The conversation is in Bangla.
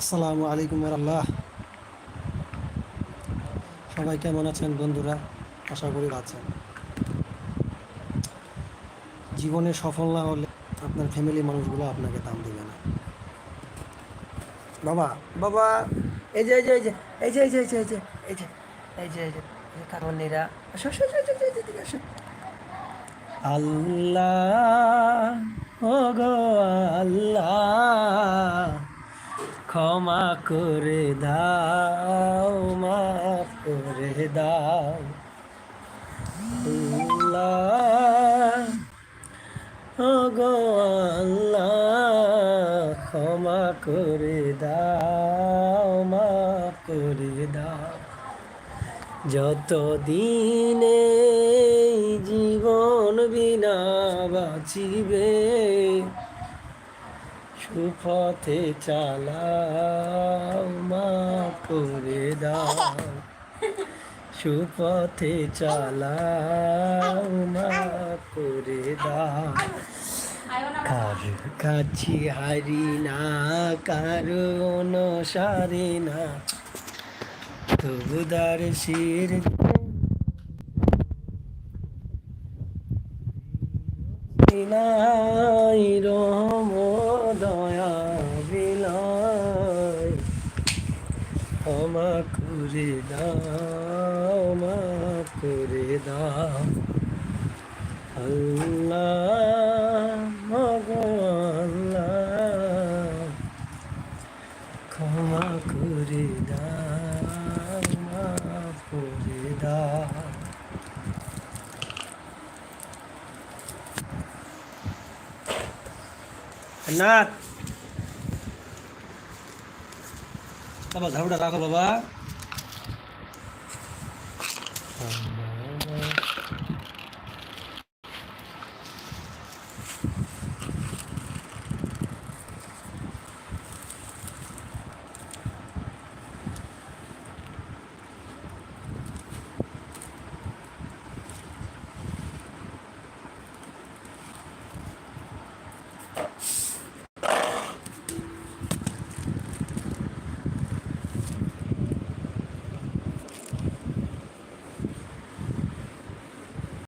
আসসালামু আলাইকুম আল্লাহ সবাই কেমন আছেন বন্ধুরা আশা করি আছেন জীবনে সফল না হলে আপনার ফ্যামিলি মানুষগুলো আপনাকে দাম দেবে না বাবা বাবা এই যে এই যে এই যে এই যে এই যে এই যে এই যে এই যে এই যে আসো। আল্লাহ ও গো আল্লাহ ক্ষমা করে দাও, মাফ করে দাও। আল্লাহ গো আল্লাহ, ক্ষমা করে দাও, মাফ করে দাও। যত দিনে জীবন বিনা বাঁচিবে সুপথে চালাও মাফ করে দাও। সুপথে চালাও, মা করে দাও। কার কাছে হারি না কারণ সারে না। তবুদার শির নাই রহম ক্ষমা করে দাও, মা করে দাও। আল্লাহ আল্লাহ, ক্ষমা করে দাও মাফ করে দাও। না बाबा झावडा राखा बाबा.